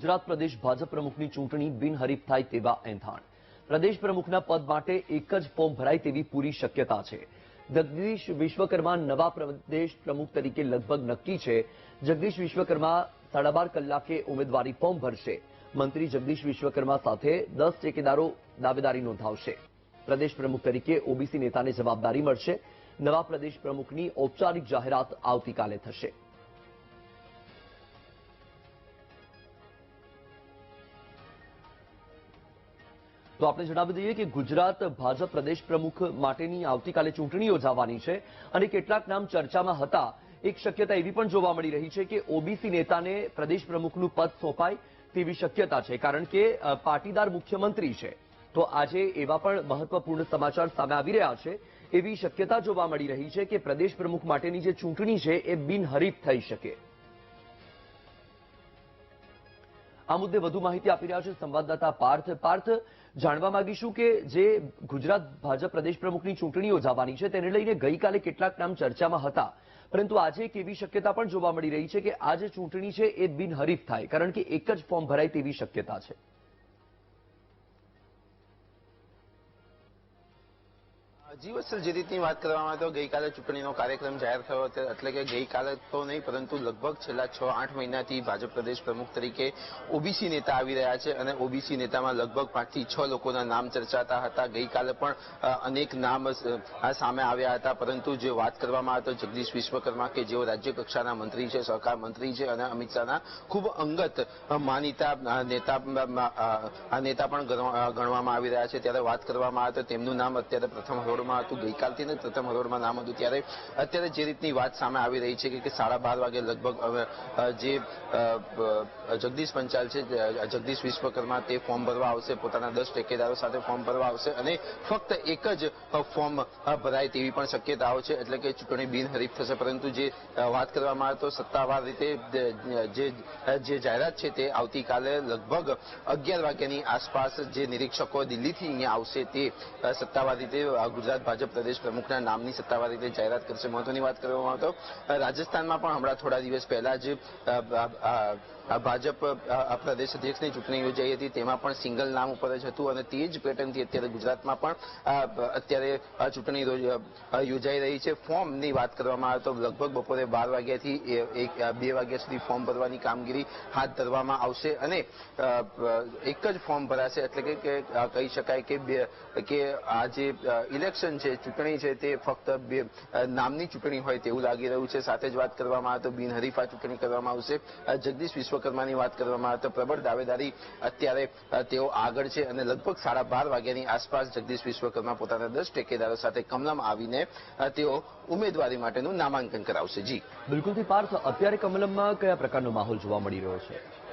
ગુજરાત પ્રદેશ ભાજપ પ્રમુખની ચૂંટણી બિનહરીફ થાય તેવા એંધાણ. પ્રદેશ પ્રમુખના પદ માટે એક જ ફોર્મ ભરાય તેવી પૂરી શક્યતા છે. જગદીશ વિશ્વકર્મા નવા પ્રદેશ પ્રમુખ તરીકે લગભગ નક્કી છે. જગદીશ વિશ્વકર્મા સાડા બાર કલાકે ઉમેદવારી ફોર્મ ભરશે. મંત્રી જગદીશ વિશ્વકર્મા સાથે દસ ટેકેદારો દાવેદારી નોંધાવશે. પ્રદેશ પ્રમુખ તરીકે ઓબીસી નેતાને જવાબદારી મળશે. નવા પ્રદેશ પ્રમુખની ઔપચારિક જાહેરાત આવતીકાલે થશે. તો આપણે જણાવી દઈએ કે ગુજરાત ભાજપ પ્રદેશ પ્રમુખ માટેની આવતીકાલે ચૂંટણી યોજાવાની છે અને કેટલાક નામ ચર્ચામાં હતા. એક શક્યતા એવી પણ જોવા મળી રહી છે કે ઓબીસી નેતાને પ્રદેશ પ્રમુખનું પદ સોંપાય તેવી શક્યતા છે, કારણ કે પાટીદાર મુખ્યમંત્રી છે. તો આજે એવા પણ મહત્વપૂર્ણ સમાચાર સામે આવી રહ્યા છે. એવી શક્યતા જોવા મળી રહી છે કે પ્રદેશ પ્રમુખ માટેની જે ચૂંટણી છે એ બિનહરીફ થઈ શકે. આ મુદ્દે વધુ માહિતી આપી રહ્યા છે સંવાદદાતા પાર્થ. પાર્થ, જાણવા માંગીશું કે જે ગુજરાત ભાજપ પ્રદેશ પ્રમુખની ચૂંટણી યોજાવાની છે તેને લઈને ગઈકાલે કેટલાક નામ ચર્ચામાં હતા. પરંતુ આજે એક એવી શક્યતા પણ જોવા મળી રહી છે કે આ જે ચૂંટણી છે એ બિનહરીફ થાય, કારણ કે એક જ ફોર્મ ભરાય તેવી શક્યતા છે. જીવત્સલ જે વાત કરવામાં તો ગઈકાલે ચૂંટણીનો કાર્યક્રમ જાહેર થયો હતો. એટલે કે ગઈકાલે તો નહીં, પરંતુ લગભગ છેલ્લા છ, આઠ મહિનાથી ભાજપ પ્રદેશ પ્રમુખ તરીકે ઓબીસી નેતા આવી રહ્યા છે અને ઓબીસી નેતામાં લગભગ પાંચથી છ લોકોના નામ ચર્ચાતા હતા. ગઈકાલે પણ અનેક નામ સામે આવ્યા હતા. પરંતુ જે વાત કરવામાં આવે તો જગદીશ વિશ્વકર્મા કે જેઓ રાજ્ય કક્ષાના મંત્રી છે, સહકાર મંત્રી છે અને અમિત શાહના ખૂબ અંગત માનીતા નેતા નેતા પણ ગણવા- ગણવામાં આવી રહ્યા છે. ત્યારે વાત કરવામાં આવે તો તેમનું નામ અત્યારે પ્રથમ હરોળમાં હતું ગઈકાલથી ને પ્રથમ હરોળમાં નામ હતું ત્યારે. અત્યારે જે રીતની વાત સામે આવી રહી છે કે- સાડા બાર વાગે લગભગ જે જગદીશ પંચાલ છે જગદીશ વિશ્વકર્મા તે ફોર્મ ભરવા આવશે પોતાના દસ ટેકેદારો સાથે ફોર્મ ભરવા આવશે અને ફક્ત એક જ ફોર્મ ભરાય તેવી પણ શક્યતાઓ છે એટલે કે ચૂંટણી બિનહરીફ થશે. પરંતુ જે વાત કરવામાં આવે તો સત્તાવાર રીતે જે જે જાહેરાત છે તે આવતીકાલે લગભગ અગિયાર વાગ્યાની આસપાસ જે નિરીક્ષકો દિલ્હીથી અહીંયા આવશે તે સત્તાવાર રીતે અ, ગુજરાત ભાજપ પ્રદેશ પ્રમુખના નામની સત્તાવાર રીતે જાહેરાત કરશે. મહત્વની વાત કરવામાં આવે તો રાજસ્થાનમાં પણ હમણાં થોડા દિવસ પહેલા જ ભાજપ પ્રદેશ અધ્યક્ષની ચૂંટણી યોજાઈ હતી. તેમાં પણ સિંગલ નામ ઉપર જ હતું અને તે જ પેટર્નથી અત્યારે ગુજરાતમાં પણ અત્યારે ચૂંટણી યોજાઈ રહી છે. ફોર્મની વાત કરવામાં આવે તો લગભગ બપોરે બાર વાગ્યાથી એક બે વાગ્યા સુધી ફોર્મ ભરવાની કામગીરી હાથ ધરવામાં આવશે અને એક જ ફોર્મ ભરાશે. એટલે કે કહી શકાય કે કે આ જે અ, ઇલેક્શન છે, ચૂંટણી છે, તે ફક્ત નામની ચૂંટણી હોય તેવું લાગી રહ્યું છે. સાથે જ વાત કરવામાં આવે તો બિનહરીફા ચૂંટણી કરવામાં આવશે. જગદીશ વિશ્વકર્માની વાત કરવામાં આવે તો પ્રબળ દાવેદારી અત્યારે તેઓ આગળ છે અને લગભગ સાડા બાર વાગ્યાની આસપાસ જગદીશ વિશ્વકર્મા પોતાના દસ ટેકેદારો સાથે કમલમ આવીને તેઓ ઉમેદવારી માટેનું નામાંકન કરાવશે. જી. બિલકુલથી પાર્થ, અત્યારે કમલમમાં કયા પ્રકારનો માહોલ જોવા મળી રહ્યો છે?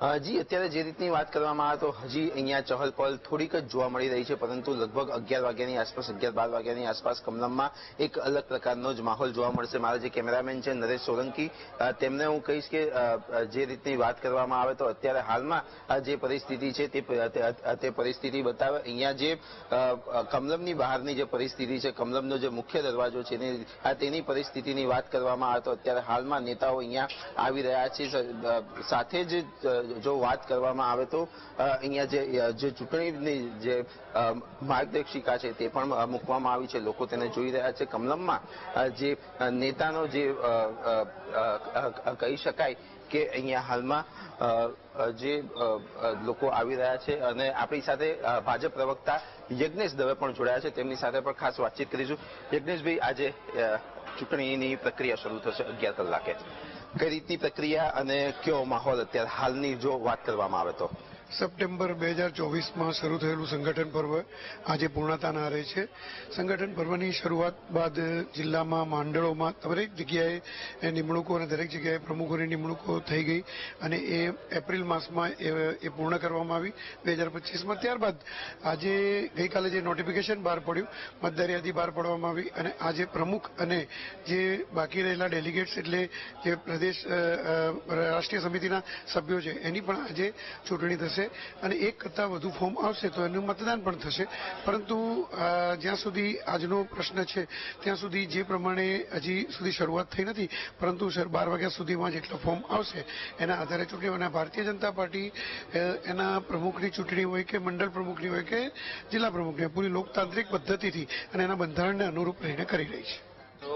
જી, અત્યારે જે રીતની વાત કરવામાં આવે તો હજી અહીંયા ચહલ પહલ થોડીક જ જોવા મળી રહી છે, પરંતુ લગભગ અગિયાર વાગ્યાની આસપાસ, અગિયાર બાર વાગ્યાની આસપાસ કમલમમાં એક અલગ પ્રકારનો જ માહોલ જોવા મળશે. મારા જે કેમેરામેન છે, નરેશ સોલંકી તેમને હું કહીશ કે જે રીતની વાત કરવામાં આવે તો અત્યારે હાલમાં જે પરિસ્થિતિ છે તે પરિસ્થિતિ બતાવે. અહીંયા જે કમલમની બહારની જે પરિસ્થિતિ છે, કમલમનો જે મુખ્ય દરવાજો છે તેની પરિસ્થિતિની વાત કરવામાં આવે તો અત્યારે હાલમાં નેતાઓ અહીંયા આવી રહ્યા છે. સાથે જ જો વાત કરવામાં આવે તો અહીંયા જે ચૂંટણીની જે માર્ગદર્શિકા છે તે પણ મૂકવામાં આવી છે. લોકો તેને જોઈ રહ્યા છે. કમલમમાં જે નેતાનો જે કહી શકાય કે અહીંયા હાલમાં જે લોકો આવી રહ્યા છે અને આપણી સાથે ભાજપ પ્રવક્તા યજ્ઞેશ દવે પણ જોડાયા છે. તેમની સાથે પણ ખાસ વાતચીત કરીશું. યજ્ઞેશભાઈ, આજે ચૂંટણીની પ્રક્રિયા શરૂ થશે અગિયાર કલાકે. કઈ રીતની પ્રક્રિયા અને કયો માહોલ અત્યારે હાલની જો વાત કરવામાં આવે તો? સપ્ટેમ્બર બે હજાર ચોવીસમાં શરૂ થયેલું સંગઠન પર્વ આજે પૂર્ણતાના આરે છે. સંગઠન પર્વની શરૂઆત બાદ જિલ્લામાં માંડળોમાં દરેક જગ્યાએ નિમણૂકો અને દરેક જગ્યાએ પ્રમુખોની નિમણૂકો થઈ ગઈ અને એ એપ્રિલ માસમાં એ પૂર્ણ કરવામાં આવી બે હજાર પચીસમાં. ત્યારબાદ આજે ગઈકાલે જે નોટિફિકેશન બહાર પડ્યું, મતદાર બહાર પાડવામાં આવી અને આજે પ્રમુખ અને જે બાકી રહેલા ડેલિગેટ્સ એટલે જે પ્રદેશ રાષ્ટ્રીય સમિતિના સભ્યો છે, એની પણ આજે ચૂંટણી થશે. થશે અને એક કરતાં વધુ ફોર્મ આવશે તો એનું મતદાન પણ થશે. પરંતુ જ્યાં સુધી આજનો પ્રશ્ન છે, ત્યાં સુધી જે પ્રમાણે હજી સુધી શરૂઆત થઈ નથી, પરંતુ બાર વાગ્યા સુધીમાં જેટલા ફોર્મ આવશે, એના આધારે ચૂંટણી અને ભારતીય જનતા પાર્ટી એના પ્રમુખની ચૂંટણી હોય કે મંડળ પ્રમુખની હોય કે જિલ્લા પ્રમુખની પૂરી લોકતાંત્રિક પદ્ધતિથી અને એના બંધારણને અનુરૂપ રહીને કરી રહી છે. તો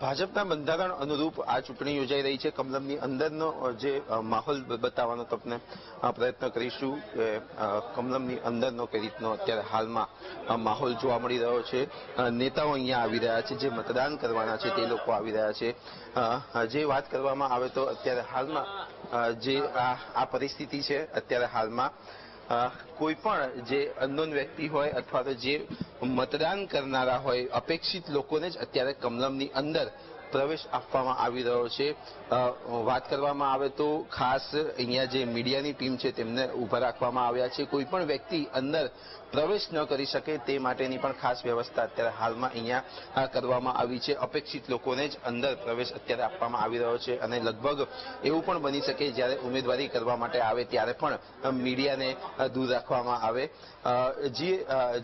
ભાજપના બંધારણ અનુરૂપ આ ચૂંટણી યોજાઈ રહી છે. કમલમની અંદરનો જે માહોલ બતાવવાનો તમને પ્રયત્ન કરીશું કે કમલમની અંદરનો કઈ રીતનો અત્યારે હાલમાં માહોલ જોવા મળી રહ્યો છે. નેતાઓ અહીંયા આવી રહ્યા છે, જે મતદાન કરવાના છે તે લોકો આવી રહ્યા છે. જે વાત કરવામાં આવે તો અત્યારે હાલમાં જે આ પરિસ્થિતિ છે અત્યારે હાલમાં કોઈ પણ જે અનનોન વ્યક્તિ હોય અથવા તો જે મતદાન કરનારા હોય, અપેક્ષિત લોકોને જ અત્યારે કમલમની અંદર પ્રવેશ આપવામાં આવી રહ્યો છે. વાત કરવામાં આવે તો ખાસ અહીંયા જે મીડિયાની ટીમ છે તેમને ઊભા રાખવામાં આવ્યા છે. કોઈ પણ વ્યક્તિ અંદર પ્રવેશ ન કરી શકે તે માટેની પણ ખાસ વ્યવસ્થા અત્યારે હાલમાં અહીંયા કરવામાં આવી છે. અપેક્ષિત લોકોને જ અંદર પ્રવેશ અત્યારે આપવામાં આવી રહ્યો છે અને લગભગ એવું પણ બની શકે જ્યારે ઉમેદવારી કરવા માટે આવે ત્યારે પણ મીડિયાને દૂર રાખવામાં આવે. જે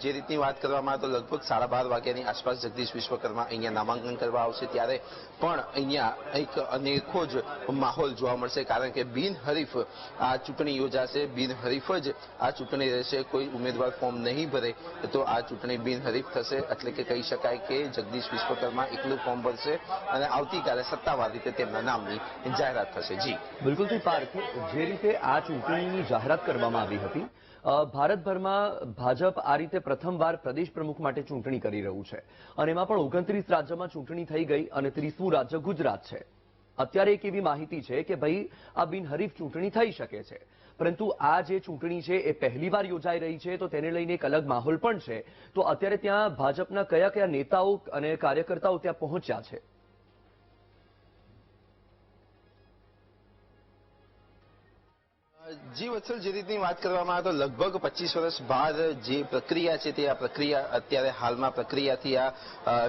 જે રીતની વાત કરવામાં આવે તો લગભગ સાડા બાર વાગ્યાની આસપાસ જગદીશ વિશ્વકર્મા અહીંયા નામાંકન કરવા આવશે ત્યારે પણ અહીંયા એક અનેખો જ માહોલ જોવા મળશે, કારણ કે બિનહરીફ આ ચૂંટણી યોજાશે. બિનહરીફ જ આ ચૂંટણી રહેશે. કોઈ ઉમેદવાર ફોર્મ નહીં ભરે તો આ ચૂંટણી બિનહરીફ થશે. એટલે કે કહી શકાય કે જગદીશ વિશ્વકર્મા એકલું ફોર્મ ભરશે અને આવતીકાલે સત્તાવાર રીતે તેમના નામની જાહેરાત થશે. જી. બિલકુલ પાર્થ જે રીતે આ ચૂંટણીની જાહેરાત કરવામાં આવી હતી ભારતભરમાં ભાજપ આ રીતે પ્રથમવાર પ્રદેશ પ્રમુખ માટે ચૂંટણી કરી રહ્યું છે. અને એમાં પણ ઓગણત્રીસ રાજ્યમાં ચૂંટણી થઈ ગઈ અને ત્રીસમું રાજ્ય ગુજરાત છે. અત્યારે એક એવી માહિતી છે કે ભાઈ, આ બિનહરીફ ચૂંટણી થઈ શકે છે. પરંતુ આ જે ચૂંટણી છે એ પહેલીવાર યોજાઈ રહી છે, તો તેને લઈને એક અલગ માહોલ પણ છે. તો અત્યારે ત્યાં ભાજપના કયા કયા નેતાઓ અને કાર્યકર્તાઓ ત્યાં પહોંચ્યા છે? જી વત્સલ, જે રીતની વાત કરવામાં આવે તો લગભગ પચીસ વર્ષ બાદ જે પ્રક્રિયા છે તે આ પ્રક્રિયા અત્યારે હાલમાં પ્રક્રિયાથી આ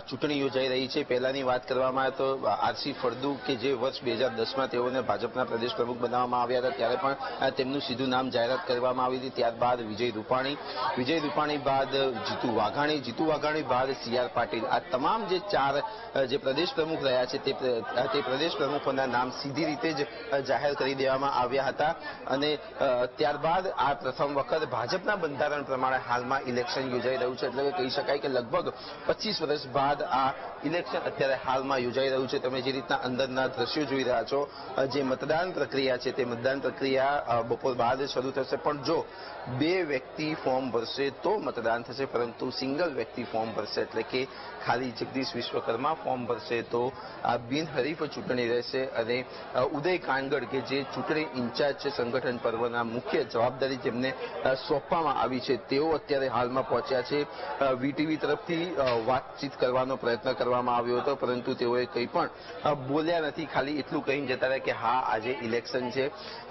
ચૂંટણી યોજાઈ રહી છે. પહેલાની વાત કરવામાં આવે તો આરસી ફળદુ કે જે વર્ષ બે હજાર દસમાં તેઓને ભાજપના પ્રદેશ પ્રમુખ બનાવવામાં આવ્યા હતા, ત્યારે પણ તેમનું સીધું નામ જાહેરાત કરવામાં આવી હતી. ત્યારબાદ વિજય રૂપાણી વિજય રૂપાણી બાદ જીતુ વાઘાણી જીતુ વાઘાણી બાદ સી આર પાટીલ. આ તમામ જે ચાર જે પ્રદેશ પ્રમુખ રહ્યા છે તે પ્રદેશ પ્રમુખોના નામ સીધી રીતે જ જાહેર કરી દેવામાં આવ્યા હતા. અને ત્યારબાદ આ પ્રથમ વખત ભાજપના બંધારણ પ્રમાણે હાલમાં ઇલેક્શન યોજાઈ રહ્યું છે. એટલે કે કહી શકાય કે લગભગ પચીસ વર્ષ બાદ આ ઇલેક્શન અત્યારે હાલમાં યોજાઈ રહ્યું છે. તમે જે રીતના અંદરના દ્રશ્યો જોઈ રહ્યા છો જે મતદાન પ્રક્રિયા છે તે મતદાન પ્રક્રિયા બપોર બાદ શરૂ થશે. પણ જો બે વ્યક્તિ ફોર્મ ભરશે તો મતદાન થશે, પરંતુ સિંગલ વ્યક્તિ ફોર્મ ભરશે. એટલે કે ખાલી જગદીશ વિશ્વકર્મા ફોર્મ ભરશે તો આ બિનહરીફ ચૂંટણી રહેશે અને ઉદય કાનગડ કે જે ચૂંટણી ઇન્ચાર્જ છે સંગઠન પર્વના મુખ્ય જવાબદારી જેમને સોંપવામાં આવી છે, તેઓ અત્યારે હાલમાં પહોંચ્યા છે. વીટીવી તરફથી વાતચીત કરવાનો પ્રયત્ન કરવામાં આવ્યો હતો, પરંતુ તેઓએ કંઈ પણ બોલ્યા નથી. ખાલી એટલું કહીને જતા રહ્યા કે હા, આજે ઇલેક્શન છે.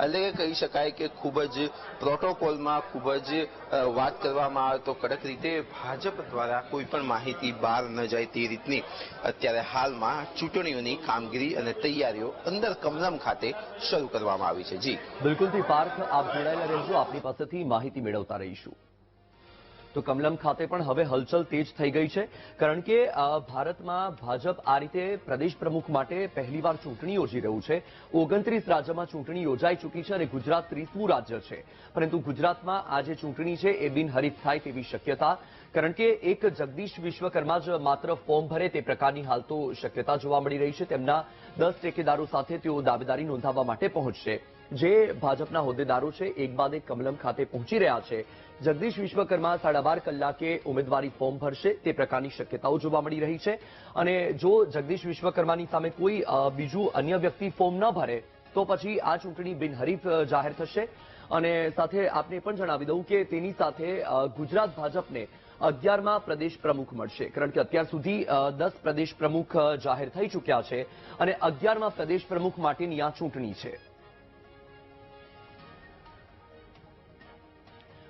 એટલે કહી શકાય કે ખૂબ જ પ્રોટોકોલમાં ખૂબ જ વાત કરવામાં આવે તો કડક રીતે ભાજપ દ્વારા કોઈ પણ માહિતી બહાર ન જાય તે રીતની અત્યારે હાલમાં ચૂંટણીઓની કામગીરી અને તૈયારીઓ અંદર કમલમ ખાતે શરૂ કરવામાં આવી છે. જી. બિલકુલથી પાર્થ આપ જોડાયેલા રહેજો આપની પાસેથી માહિતી મેળવતા રહીશું. તો કમલમ ખાતે પણ હવે હલચલ તેજ થઈ ગઈ છે, કારણ કે ભારતમાં ભાજપ આ રીતે પ્રદેશ પ્રમુખ માટે પહેલીવાર ચૂંટણી યોજી રહ્યું છે. ઓગણત્રીસ રાજ્યમાં ચૂંટણી યોજાઈ ચૂકી છે અને ગુજરાત ત્રીસમું રાજ્ય છે. પરંતુ ગુજરાતમાં આ જે ચૂંટણી છે એ બિનહરીફ થાય તેવી શક્યતા, કારણ કે એક જગદીશ વિશ્વકર્મા જ માત્ર ફોર્મ ભરે તે પ્રકારની હાલ તો શક્યતા જોવા મળી રહી છે. તેમના દસ ટેકેદારો સાથે તેઓ દાવેદારી નોંધાવવા માટે પહોંચશે. જે ભાજપના હોદ્દેદારો છે, એક બાદ એક કમલમ ખાતે પહોંચી રહ્યા છે. જગદીશ વિશ્વકર્મા સાડા બાર કલાકે ઉમેદવારી ફોર્મ ભરશે, તે પ્રકારની શક્યતાઓ જોવા મળી રહી છે. અને જો જગદીશ વિશ્વકર્માની સામે કોઈ બીજું અન્ય વ્યક્તિ ફોર્મ ન ભરે, તો પછી આ ચૂંટણી બિનહરીફ જાહેર થશે. અને સાથે આપને પણ જણાવી દઉં કે તેની સાથે ગુજરાત ભાજપને અગિયારમાં પ્રદેશ પ્રમુખ મળશે. કારણ કે અત્યાર સુધી દસ પ્રદેશ પ્રમુખ જાહેર થઈ ચૂક્યા છે અને અગિયારમાં પ્રદેશ પ્રમુખ માટેની આ ચૂંટણી છે.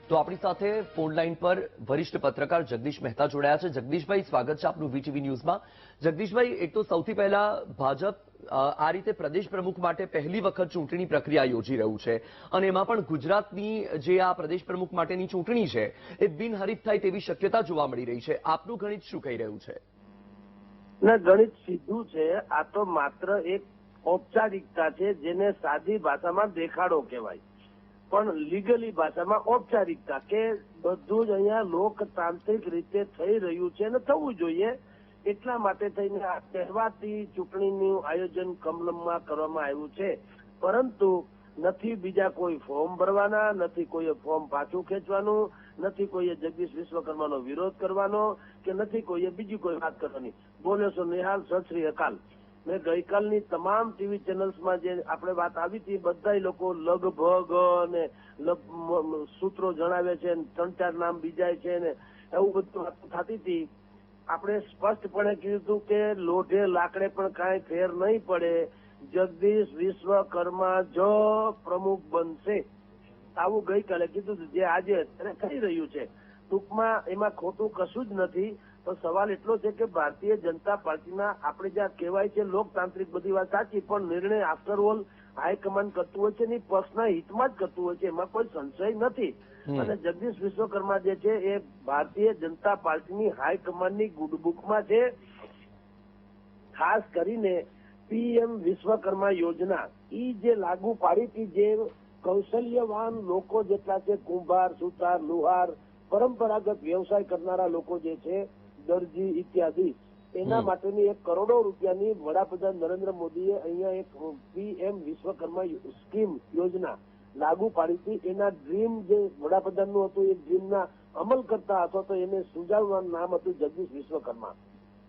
તો આપણી સાથે ફોન લાઈન પર વરિષ્ઠ પત્રકાર જગદીશ મહેતા જોડાયા છે. જગદીશભાઈ, સ્વાગત છે આપનું વીટીવી ન્યૂઝમાં. જગદીશભાઈ, એક તો સૌથી પહેલા ભાજપ આ રીતે પ્રદેશ પ્રમુખ માટે પહેલી વખત ચૂંટણી પ્રક્રિયા યોજી રહ્યું છે અને એમાં પણ ગુજરાતની જે આ પ્રદેશ પ્રમુખ માટેની ચૂંટણી છે, એ બિનહરીફ થાય તેવી શક્યતા જોવા મળી રહી છે. આપનું ગણિત શું કહી રહ્યું છે? ના, ગણિત સીધું છે. આ તો માત્ર એક ઔપચારિકતા છે જેને સાદી ભાષામાં દેખાડો કહેવાય. પણ લીગલી ભાષામાં ઔપચારિકતા કે બધું જ અહીંયા લોકતાંત્રિક રીતે થઈ રહ્યું છે અને થવું જોઈએ. એટલા માટે થઈને આ કહેવાતી ચૂંટણીનું આયોજન કમલમમાં કરવામાં આવ્યું છે. પરંતુ નથી બીજા કોઈ ફોર્મ ભરવાના, નથી કોઈએ ફોર્મ પાછું ખેંચવાનું, નથી કોઈએ જગદીશ વિશ્વકર્માનો વિરોધ કરવાનો કે નથી કોઈએ બીજી કોઈ વાત કરવાની. બોલ્યો છો નિહાલ, સત શ્રી અકાલ. મેં ગઈકાલની તમામ ટીવી ચેનલ્સમાં જે આપણે વાત આવી હતી બધા લોકો લગભગ ને સૂત્રો જણાવે છે ત્રણ ચાર નામ બીજાય છે ને એવું બધું વાત થતી હતી. આપણે સ્પષ્ટપણે કીધું કે લોઢે લાકડે પણ કાંઈ ફેર નહીં પડે. જગદીશ વિશ્વકર્મા જ પ્રમુખ બનશે. આવું ગઈકાલે કીધું જે આજે અત્યારે કહી રહ્યું છે. ટૂંકમાં એમાં ખોટું કશું જ નથી. પણ સવાલ એટલો છે કે ભારતીય જનતા પાર્ટીના આપણે જ્યાં કહેવાય છે લોકતાંત્રિક બધી વાત સાચી પણ નિર્ણય આફ્ટર ઓલ હાઈકમાન્ડ કરતું હોય છે ને પક્ષના હિતમાં જ કરતું હોય છે એમાં કોઈ સંશય નથી. અને જગદીશ વિશ્વકર્મા જે છે એ ભારતીય જનતા પાર્ટીની હાઈકમાન્ડની ગુડબુકમાં છે. ખાસ કરીને પીએમ વિશ્વકર્મા યોજના. ઈ જે લાગુ પાડી હતી જે કૌશલ્યવાન લોકો જેટલા છે કુંભાર સુતાર લુહાર પરંપરાગત વ્યવસાય કરનારા લોકો જે છે દરજી ઇત્યાદિ. એના માટેની એક કરોડો રૂપિયાની વડાપ્રધાન નરેન્દ્ર મોદીએ અહીંયા એક પીએમ વિશ્વકર્મા સ્કીમ યોજના લાગુ પાડી હતી એના ડ્રીમ જે વડાપ્રધાનનું હતું એ ડ્રીમના અમલ કરતા અથવા તો એને સુજાવવાનું નામ હતું જગદીશ વિશ્વકર્મા.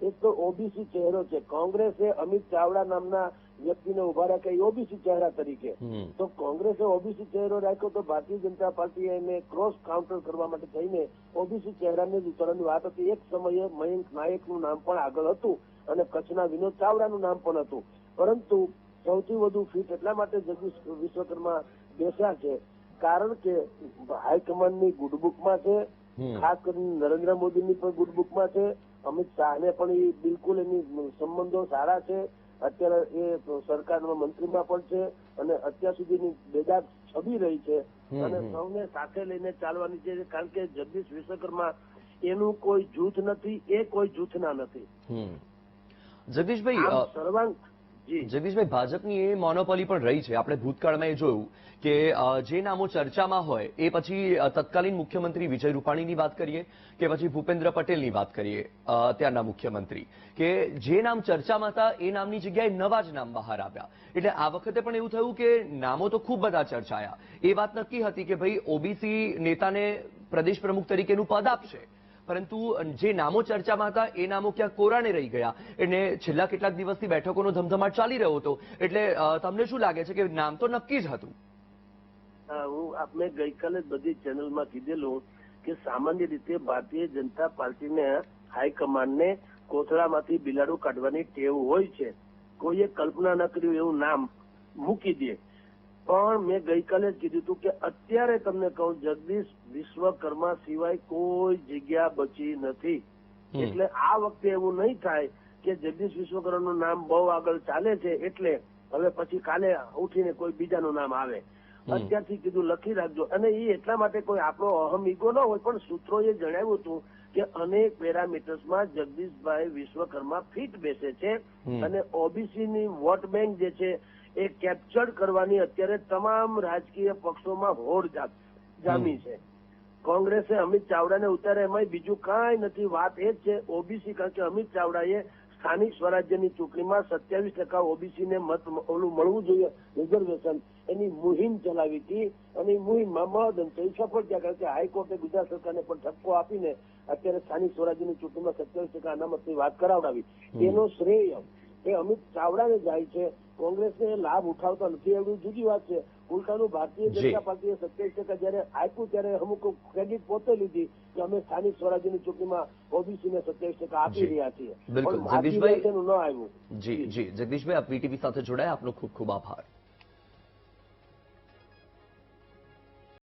એક તો ઓબીસી ચહેરો છે. કોંગ્રેસે અમિત ચાવડા નામના વ્યક્તિને ઊભા રાખ્યા ઓબીસી ચહેરા તરીકે. તો કોંગ્રેસે ઓબીસી ચહેરો રાખ્યો તો ભારતીય જનતા પાર્ટી એને ક્રોસ કાઉન્ટર કરવા માટે થઈને ઓબીસી ચહેરાને જ ઉતારવાની વાત હતી. એક સમયે મયંક નાયકનું નામ પણ આગળ હતું અને કચ્છના વિનોદ ચાવડાનું નામ પણ હતું. પરંતુ સૌથી વધુ ફીટ એટલા માટે જગદીશ વિશ્વકર્મા બેસ્યા છે. કારણ કે હાઈકમાન્ડની ગુડબુકમાં છે. ખાસ કરીને નરેન્દ્ર મોદીની પણ ગુડબુકમાં છે. અમિત શાહને પણ એ બિલકુલ એની સંબંધો સારા છે. અત્યારે એ સરકારમાં મંત્રીમાં પણ છે અને અત્યાર સુધીની બેદાગ છબી રહી છે. અને સૌને સાથે લઈને ચાલવાની છે કારણ કે જગદીશ વિશ્વકર્મા એનું કોઈ જૂથ નથી એ કોઈ જૂથના નથી. જગદીશભાઈ સર્વાંગ જગદીશભાઈ ભાજપની એ મોનોપોલી પણ રહી છે. આપણે ભૂતકાળમાં એ જોયું કે જે નામો ચર્ચામાં હોય એ પછી તત્કાલીન મુખ્યમંત્રી વિજય રૂપાણીની વાત કરીએ કે પછી ભૂપેન્દ્ર પટેલની વાત કરીએ અ, ત્યારના મુખ્યમંત્રી. કે જે નામ ચર્ચામાં હતા એ નામની જગ્યાએ નવા જ નામ બહાર આવ્યા. એટલે આ વખતે પણ એવું થયું કે નામો તો ખૂબ બધા ચર્ચાયા. એ વાત નક્કી હતી કે ભાઈ ઓબીસી નેતાને પ્રદેશ પ્રમુખ તરીકેનું પદ આપશે. પરંતુ જે નામો ચર્ચામાં હતા, એ નામો ક્યાં કોરાણે રહી ગયા. એટલે છેલ્લા કેટલાક દિવસથી બેઠકોનો ધમધમાટ ચાલી રહ્યો હતો. એટલે તમને શું લાગે છે કે નામ તો નક્કી જ હતું? હું આપણે ગઈકાલે બધી ચેનલમાં કીધેલું કે સામાન્ય રીતે ભારતીય જનતા પાર્ટીને હાઈકમાન્ડને કોથળામાંથી બિલાડું કાઢવાની ટેવ હોય છે. કોઈએ કલ્પના ન કર્યું એવું નામ મૂકી દે. પણ મેં ગઈકાલે જ કીધું હતું કે અત્યારે તમને કહું જગદીશ વિશ્વકર્મા સિવાય કોઈ જગ્યા બચી નથી. એટલે આ વખતે એવું નહીં થાય કે જગદીશ વિશ્વકર્માનું નામ બહુ આગળ ચાલે છે એટલે હવે પછી કાલે ઉઠીને કોઈ બીજાનું નામ આવે. અત્યારથી કીધું લખી રાખજો. અને એ એટલા માટે કોઈ આપણો અહમ ઈગો ન હોય પણ સૂત્રોએ જણાવ્યું હતું કે અનેક પેરામીટર્સમાં જગદીશભાઈ વિશ્વકર્મા ફિટ બેસે છે. અને ઓબીસી ની વોટ બેંક જે છે એ કેપ્ચર કરવાની અત્યારે તમામ રાજકીય પક્ષોમાં હોડ જામી છે. કોંગ્રેસે અમિત ચાવડાને ઉતારે એમાં બીજું કાંઈ નથી. વાત એ જ છે ઓબીસી કારણ કે અમિત ચાવડાએ સ્થાનિક સ્વરાજ્યની ચૂંટણીમાં સત્યાવીસ ટકા ઓબીસી ને મત ઓલું મળવું જોઈએ. રિઝર્વેશન. એની મુહિમ ચલાવી હતી અને એ મુહિમમાં મહદઅંશે સફળ થયા. કારણ કે હાઈકોર્ટે ગુજરાત સરકારને પણ ઠપકો આપીને અત્યારે સ્થાનિક સ્વરાજ્યની ચૂંટણીમાં સત્યાવીસ ટકા અનામતની વાત કરાવડાવી. એનો શ્રેય એ અમિત ચાવડાને જાય છે. કોંગ્રેસને લાભ ઉઠાવતા નથી એવું જુદી વાત છે. ઉલટાનું ભારતીય જનતા પાર્ટીએ સત્યાવીસ ટકા જયારે આપ્યું ત્યારે અમુક ક્રેડિટ પોતે લીધી કે અમે સ્થાનિક સ્વરાજ્યની ચૂંટણીમાં ઓબીસીને સત્યાવીસ ટકા આપી. રહ્યા છીએ. પણ જગદીશભાઈ- ન આવ્યું. જી જી. જગદીશભાઈ આપ વીટીવી સાથે જોડાયા. આપનો ખૂબ ખૂબ આભાર.